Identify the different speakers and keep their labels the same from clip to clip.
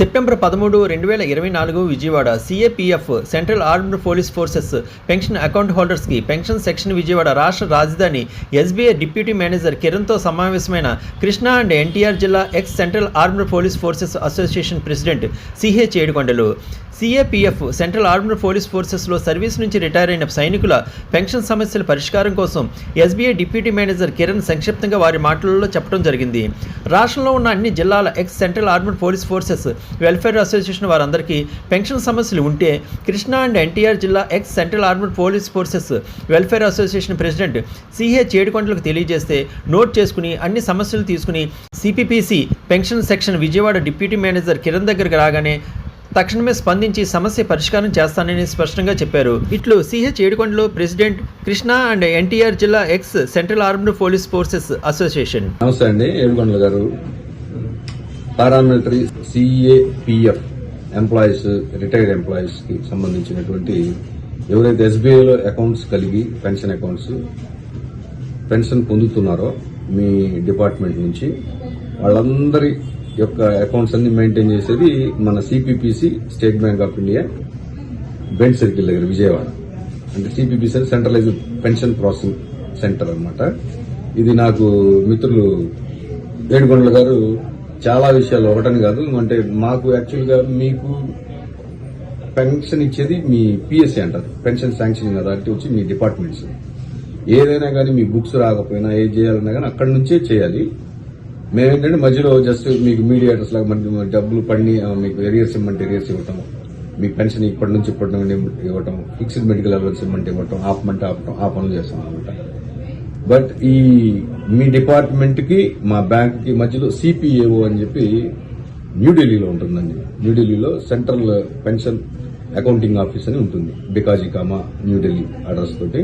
Speaker 1: September పదమూడు రెండు వేల ఇరవై నాలుగు Vijayawada CAPF central armed police forces pension account హోల్డర్స్కి pension section Vijayawada రాష్ట్ర రాజధాని ఎస్బీఐ డిప్యూటీ మేనేజర్ కిరణ్తో సమావేశమైన కృష్ణా అండ్ ఎన్టీఆర్ జిల్లా ex central armed police forces association president CH Yedukondalu. CAPF central armed police ఫోర్సెస్లో service నుంచి రిటైర్ అయిన సైనికుల పెన్షన్ సమస్యల పరిష్కారం కోసం ఎస్బీఐ డిప్యూటీ మేనేజర్ కిరణ్ సంక్షిప్తంగా వారి మాటలలో చెప్పడం జరిగింది. రాష్ట్రంలో ఉన్న అన్ని జిల్లాల ex central armed police forces welfare association వారందరికీ పెన్షన్ సమస్యలు ఉంటే కృష్ణా అండ్ ఎన్టీఆర్ జిల్లా ex central armed police forces welfare association president CH చేడుకొండలకు తెలియజేస్తే నోట్ చేసుకుని అన్ని సమస్యలు తీసుకుని CPPC pension section Vijayawada deputy manager Kiran దగ్గరకు రాగానే తక్షణమే స్పందించి సమస్య పరిష్కారం చేస్తానని స్పష్టంగా చెప్పారు. ఇట్లు సిహెచ్ ఏడుకొండలో ప్రెసిడెంట్ కృష్ణా అండ్ ఎన్టీఆర్ జిల్లా ex central armed police forces association.
Speaker 2: నమస్తే అండి ఏడుకొండల గారు. పారామిలిటరీ సిఏపిఎఫ్ ఎంప్లాయీస్ రిటైర్డ్ ఎంప్లాయీస్కి సంబంధించినటువంటి ఎవరైతే ఎస్బీఐలో అకౌంట్స్ కలిగి పెన్షన్ అకౌంట్స్ పెన్షన్ పొందుతున్నారో మీ డిపార్ట్మెంట్ నుంచి వాళ్ళందరి యొక్క అకౌంట్స్ అన్ని మెయింటైన్ చేసేది మన CPPC State Bank of India bent circle దగ్గర విజయవాడ. అంటే సిపిపిసి అని సెంట్రలైజ్ పెన్షన్ ప్రాసెసింగ్ సెంటర్ అన్నమాట. ఇది నాకు మిత్రులు ఏడుగొండల గారు చాలా విషయాలు ఒకటని కాదు అంటే మాకు యాక్చువల్గా మీకు పెన్షన్ ఇచ్చేది మీ పిఎస్సీ అంటారు. పెన్షన్ శాంక్షనింగ్ అథారిటీ వచ్చి మీ డిపార్ట్మెంట్స్ ఏదైనా కానీ మీ బుక్స్ రాకపోయినా ఏది చేయాలన్నా కానీ అక్కడి నుంచే చేయాలి. మేమేంటంటే మధ్యలో జస్ట్ మీకు మీడియేటర్స్ లాగా మన డబ్బులు పడిని మీకు ఎరియర్స్ ఇమ్మంటే ఎరియర్స్ ఇవ్వటం మీకు పెన్షన్ ఇప్పటి నుంచి ఇప్పటి నుండి ఇవ్వటం ఫిక్స్డ్ మెడికల్ అలవెన్స్ ఇమ్మంటే ఇవ్వటం ఆపమంటే ఆపటం. ఆ పనులు చేస్తాం అనమాట. బట్ ఈ మీ డిపార్ట్మెంట్కి మా బ్యాంక్కి మధ్యలో సిపిఏఓ అని చెప్పి న్యూఢిల్లీలో ఉంటుందండి. న్యూఢిల్లీలో సెంట్రల్ పెన్షన్ అకౌంటింగ్ ఆఫీస్ అని ఉంటుంది. బికాజీ కామా న్యూఢిల్లీ అడ్రస్ తోటి.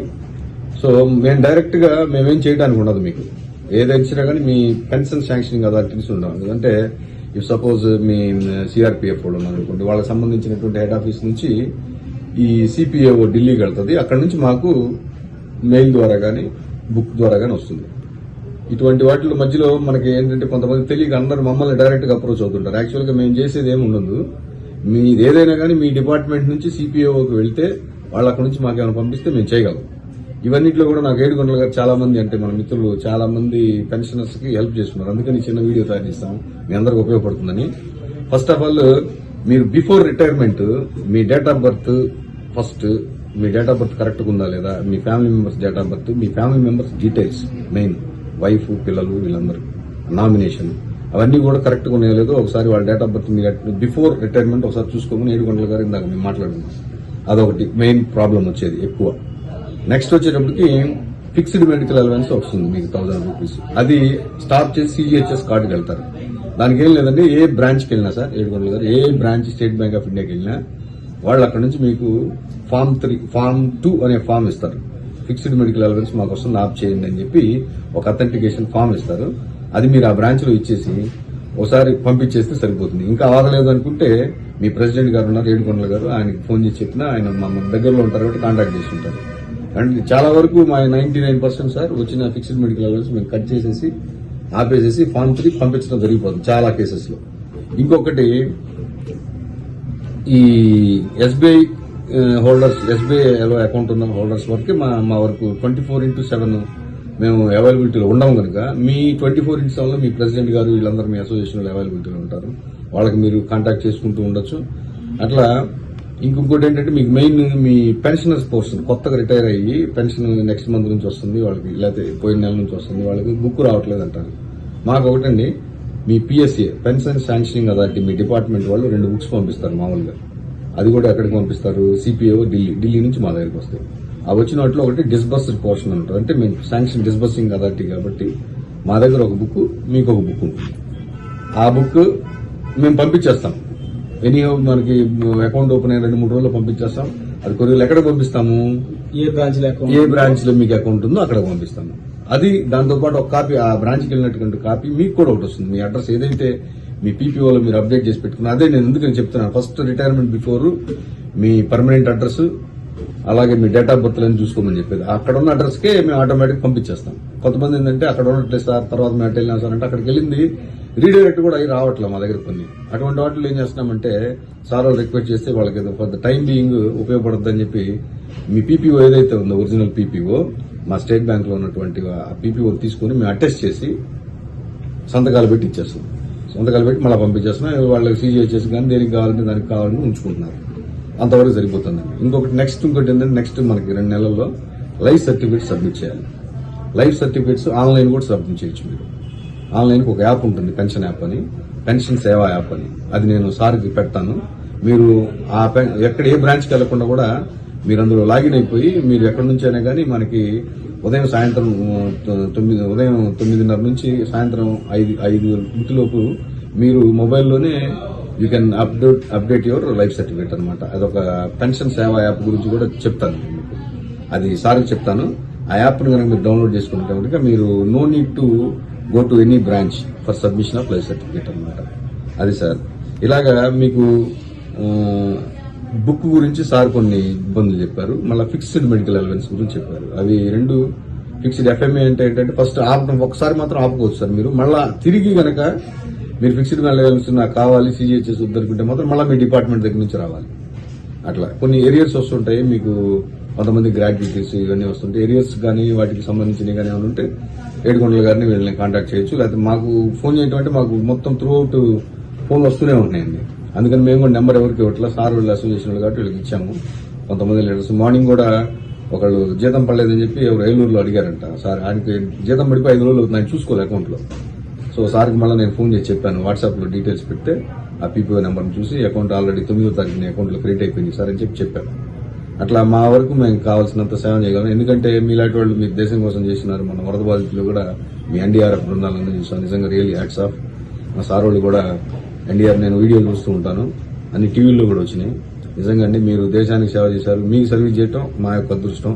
Speaker 2: సో మేము డైరెక్ట్గా మేమేం చేయడానికి ఉండదు మీకు. ఏదైనా కానీ మీ పెన్షన్ శాంక్షనింగ్ అథారిటీస్ ఉండాలి ఎందుకంటే ఇఫ్ సపోజ్ మీ సిఆర్పిఎఫ్ వాళ్ళు ఉన్నారు అనుకోండి వాళ్ళకి సంబంధించినటువంటి హెడ్ ఆఫీస్ నుంచి ఈ సిపిఏఓ ఢిల్లీకి వెళ్తుంది. అక్కడ నుంచి మాకు మెయిల్ ద్వారా కానీ బుక్ ద్వారా కానీ వస్తుంది. ఇటువంటి వాటిలో మధ్యలో మనకి ఏంటంటే కొంతమంది తెలియక అందరూ మమ్మల్ని డైరెక్ట్గా అప్రోచ్ అవుతుంటారు. యాక్చువల్గా మేము చేసేది ఏమి ఉండదు. మీ ఏదైనా కానీ మీ డిపార్ట్మెంట్ నుంచి సిపిఓకి వెళ్తే వాళ్ళు అక్కడ నుంచి మాకు ఏమైనా పంపిస్తే మేము చేయగలం. ఇవన్నిట్లో కూడా నాకు ఏడుగొండల గారు చాలా మంది అంటే మన మిత్రులు చాలా మంది పెన్షనర్స్కి హెల్ప్ చేస్తున్నారు. అందుకని చిన్న వీడియో తయారు చేస్తాం మీ అందరికి ఉపయోగపడుతుందని. ఫస్ట్ ఆఫ్ ఆల్ మీరు బిఫోర్ రిటైర్మెంట్ మీ డేట్ ఆఫ్ బర్త్ ఫస్ట్ మీ డేట్ ఆఫ్ బర్త్ కరెక్ట్ ఉందా లేదా మీ family members date of birth me family members details main wife పిల్లలు వీళ్ళందరూ నామినేషన్ అవన్నీ కూడా కరెక్ట్గా ఉన్నాయో లేదో ఒకసారి వాళ్ళ డేట్ ఆఫ్ బర్త్ మీరు బిఫోర్ రిటైర్మెంట్ ఒకసారి చూసుకోమని ఏడు గంటల గారు ఇందాక మేము మాట్లాడుకున్నాం. అదొకటి మెయిన్ ప్రాబ్లం వచ్చేది ఎక్కువ. నెక్స్ట్ వచ్చేటప్పటికి ఫిక్స్డ్ మెడికల్ అలవెన్స్ వస్తుంది మీకు థౌసండ్ రూపీస్ అది స్టాప్ చేసి సిజిహెచ్ఎస్ కార్డుకి వెళ్తారు. దానికి ఏం లేదంటే ఏ బ్రాంచ్కి వెళ్ళినా సార్ ఏడుకొండల గారు ఏ బ్రాంచ్ స్టేట్ బ్యాంక్ ఆఫ్ ఇండియాకి వెళ్ళినా వాళ్ళు అక్కడ నుంచి మీకు ఫామ్ త్రీ ఫామ్ టూ అనే ఫామ్ ఇస్తారు. ఫిక్స్డ్ మెడికల్ అలవెన్స్ మాకు వస్తుంది ఆప్ చేయండి అని చెప్పి ఒక అథెంటికేషన్ ఫామ్ ఇస్తారు. అది మీరు ఆ బ్రాంచ్లో ఇచ్చేసి ఒకసారి పంపించేస్తే సరిపోతుంది. ఇంకా ఆగలేదు అనుకుంటే మీ ప్రెసిడెంట్ గారు ఉన్నారు ఏడుకొండల గారు ఆయనకి ఫోన్ చేసి చెప్పినా ఆయన మా మన దగ్గరలో ఉంటారు కాబట్టి కాంటాక్ట్ చేసి ఉంటారు. అండ్ చాలా వరకు మా నైన్టీ నైన్ పర్సెంట్ సార్ వచ్చిన ఫిక్స్డ్ మెడికల్ అలవెన్స్ మేము కట్ చేసేసి ఆపేసేసి ఫామ్ త్రీ పంపించడం జరిగిపోతుంది చాలా కేసెస్లో ఇంకొకటి ఈ ఎస్బీఐ హోల్డర్స్ ఎస్బీఐలో అకౌంట్ ఉన్న హోల్డర్స్ వరకు మా మా వరకు ట్వంటీ ఫోర్ ఇంటూ సెవెన్ మేము అవైలబిలిటీలో ఉండము కనుక మీ ట్వంటీ ఫోర్ ఇంటూ సెవెన్లో మీ ప్రెసిడెంట్ గారు వీళ్ళందరూ మీ అసోసియేషన్లో అవైలబిలిటీలో ఉంటారు. వాళ్ళకి మీరు కాంటాక్ట్ చేసుకుంటూ ఉండొచ్చు. అట్లా ఇంకొకటి ఏంటంటే మీకు మెయిన్ మీ పెన్షనర్స్ పోర్షన్ కొత్తగా రిటైర్ అయ్యి పెన్షన్ నెక్స్ట్ మంత్ నుంచి వస్తుంది వాళ్ళకి లేకపోతే పోయిన నెల నుంచి వస్తుంది వాళ్ళకి బుక్ రావట్లేదు అంటారు. మాకు ఒకటండి మీ పిఎస్ఏ పెన్షన్ శాంక్షనింగ్ అథారిటీ మీ డిపార్ట్మెంట్ వాళ్ళు రెండు బుక్స్ పంపిస్తారు మామూలుగా. అది కూడా ఎక్కడికి పంపిస్తారు? సిపిఓ ఢిల్లీ ఢిల్లీ నుంచి మా దగ్గరికి వస్తాయి. ఆ వచ్చిన వాటిలో ఒకటి డిస్బర్స్డ్ పోర్షన్ ఉంటుంది అంటే మేము శాంక్షన్ డిస్బర్సింగ్ అథారిటీ కాబట్టి మా దగ్గర ఒక బుక్ మీకు ఒక బుక్ ఉంటుంది. ఆ బుక్ మేము పంపించేస్తాం. ఎనీ మనకి అకౌంట్ ఓపెన్ అయిన రెండు మూడు రోజుల్లో పంపించేస్తాం. అది కొరియర్లు ఎక్కడ పంపిస్తాము?
Speaker 3: ఏ బ్రాంచ్
Speaker 2: ఏ బ్రాంచ్లో మీకు అకౌంట్ ఉందో అక్కడ పంపిస్తాము. అది దాంతో పాటు ఒక కాపీ ఆ బ్రాంచ్కి వెళ్ళినటువంటి కాపీ మీకు కూడా ఒకటి వస్తుంది. మీ అడ్రస్ ఏదైతే మీ పీపీఓలో మీరు అప్డేట్ చేసి పెట్టుకున్నా అదే నేను ఎందుకని చెప్తున్నాను. ఫస్ట్ రిటైర్మెంట్ బిఫోర్ మీ పర్మనెంట్ అడ్రస్ అలాగే మీ డేట్ ఆఫ్ బర్త్ అని చూసుకోమని చెప్పేది. అక్కడ ఉన్న అడ్రస్ కే మేము ఆటోమేటిక్ పంపించేస్తాం. కొంతమంది ఏంటంటే అక్కడ ఉన్నట్లే సార్ తర్వాత మేము అటు వెళ్ళినా సార్ అంటే అక్కడికి వెళ్ళింది. రీడైరెక్ట్ కూడా అవి రావట్లే మా దగ్గర కొన్ని. అటువంటి వాటిలో ఏం చేస్తున్నామంటే సార్ రిక్వెస్ట్ చేస్తే వాళ్ళకి ఫర్ ద టైం బీయింగ్ ఉపయోగపడద్దని చెప్పి మీ పీపీఓ ఏదైతే ఉందో ఒరిజినల్ పీపీఓ మా స్టేట్ బ్యాంక్లో ఉన్నటువంటి ఆ పీపీఓ తీసుకుని మేము అటెస్ట్ చేసి సంతకాలు పెట్టి ఇచ్చేస్తాం సంతకాలు పెట్టి మళ్ళీ పంపించేస్తున్నాం. వాళ్ళకి సీజీ చేసి కానీ దేనికి కావాలంటే దానికి కావాలని ఉంచుకుంటున్నారు. అంతవరకు సరిపోతుందండి. ఇంకొకటి నెక్స్ట్ ఇంకోటి ఏంటంటే నెక్స్ట్ మనకి రెండు నెలల్లో లైఫ్ సర్టిఫికేట్ సబ్మిట్ చేయాలి. లైఫ్ సర్టిఫికేట్స్ ఆన్లైన్ కూడా సబ్మిట్ చేయొచ్చు మీరు. ఆన్లైన్కి ఒక యాప్ ఉంటుంది పెన్షన్ యాప్ అని. పెన్షన్ సేవా యాప్ అని. అది నేను సార్కి పెడతాను. మీరు ఆ పెన్ ఎక్కడ ఏ బ్రాంచ్కి వెళ్ళకుండా కూడా మీరు అందులో లాగిన్ అయిపోయి మీరు ఎక్కడి నుంచి అయినా కానీ మనకి ఉదయం సాయంత్రం తొ- తొమ్మిది ఉదయం తొమ్మిదిన్నర నుంచి సాయంత్రం ఐదు ఐదు ఇంటిలోపు మీరు మొబైల్లోనే you can update update your life certificate అనమాట అదొక పెన్షన్ సేవా యాప్ గురించి కూడా చెప్తాను. మీకు అది సార్కి చెప్తాను. ఆ యాప్ని కనుక మీరు డౌన్లోడ్ చేసుకుంటే కనుక మీరు no need to go to any branch for submission of life certificate అనమాట అది సార్. ఇలాగా మీకు బుక్ గురించి సార్ కొన్ని ఇబ్బందులు చెప్పారు. మళ్ళీ ఫిక్స్డ్ మెడికల్ అలవెన్స్ గురించి చెప్పారు. అవి రెండు ఫిక్స్డ్ ఎఫ్ఎంఏ అంటే ఏంటంటే ఫస్ట్ ఆపడం ఒకసారి మాత్రం ఆపుకోవచ్చు సార్ మీరు. మళ్ళీ తిరిగి కనుక మీరు ఫిక్స్డ్ అలవెన్స్ నాకు కావాలి సీజీహెచ్ఎస్ వద్దనుకుంటే మాత్రం మళ్ళీ మీ డిపార్ట్మెంట్ దగ్గర నుంచి రావాలి. అట్లా. కొన్ని ఏరియర్స్ వస్తుంటాయి మీకు కొంతమంది గ్రాడ్యుయేటీస్ ఇవన్నీ వస్తుంటే ఏరియర్స్ కానీ వాటికి సంబంధించినవి కానీ ఏమైనా ఉంటే ఏడుకొండల గారిని వీళ్ళని కాంటాక్ట్ చేయొచ్చు. లేకపోతే మాకు ఫోన్ చేయటం అంటే మాకు మొత్తం త్రూ అవుట్ ఫోన్ వస్తూనే ఉన్నాయండి. అందుకని మేము కూడా నెంబర్ ఎవరికి ఇవ్వట్లా సార్ వీళ్ళు అసోసియేషన్ కాబట్టి వీళ్ళకి ఇచ్చాము. కొంతమంది లీడర్స్ మార్నింగ్ కూడా ఒకళ్ళు జీతం పడలేదని చెప్పి ఎవరు ఏలూరులో అడిగారంట. సార్ ఆయనకి జీతం పడిపోయి ఐదు రోజులు అవుతుంది ఆయన చూసుకోవాలి అకౌంట్లో సో సార్కి మళ్ళీ నేను ఫోన్ చేసి చెప్పాను. వాట్సాప్లో డీటెయిల్స్ పెడితే ఆ పీపీఓ నెంబర్ని చూసి అకౌంట్ ఆల్రెడీ తొమ్మిదో తారీఖున అకౌంట్లో క్రియేట్ అయిపోయింది సార్ అని చెప్పి చెప్పాను. అట్లా మా వరకు మేము కావాల్సినంత సేవ చేయగలం. ఎందుకంటే మీలాంటి వాళ్ళు మీ దేశం కోసం చేసినారు మన వరద బాధితులు కూడా మీ ఎన్డీఆర్ఎఫ్ బృందాలను చూసాను నిజంగా రియల్ యాక్ట్స్ ఆఫ్. మా సార్ వాళ్ళు కూడా ఎన్డీఆర్ నేను వీడియోలు చూస్తూ ఉంటాను. అన్ని టీవీల్లో కూడా వచ్చినాయి. నిజంగా అండి మీరు దేశానికి సేవ చేశారు. మీకు సర్వీస్ చేయటం మా యొక్క అదృష్టం.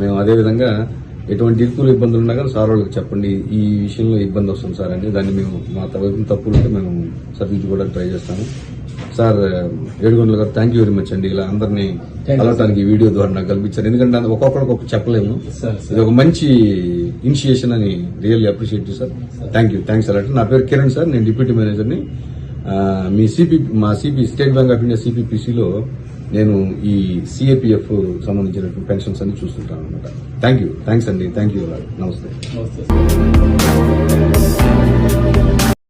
Speaker 2: మేము అదేవిధంగా ఎటువంటి ఇరుకులు ఇబ్బందులు ఉన్నా కానీ సార్ వాళ్ళకి చెప్పండి. ఈ విషయంలో ఇబ్బంది వస్తుంది సార్ అని. దాన్ని మేము మా వైపు తప్పులు ఉంటే మేము సరిదిద్దుకోవడానికి ట్రై చేస్తాము. సార్ ఏడుగొండల గారు థ్యాంక్ యూ వెరీ మచ్ అండి. ఇలా అందరినీ కలవటానికి ఈ వీడియో ద్వారా నాకు కల్పించారు. ఎందుకంటే అది ఒక్కొక్కరికి ఒక చెప్పలేము. ఇది ఒక మంచి ఇనిషియేషన్ అని really appreciate sir thank you thanks అలాంటి నా పేరు కిరణ్ సార్ నేను డిప్యూటీ మేనేజర్ని. మీ సిపి మా CP State Bank of India సిపిపిసిలో నేను ఈ సిఏపిఎఫ్ సంబంధించినటువంటి పెన్షన్స్ అన్ని చూస్తుంటాను అనమాట థ్యాంక్ యూ థ్యాంక్స్ అండి. థ్యాంక్ యూ నమస్తే.
Speaker 3: నమస్తే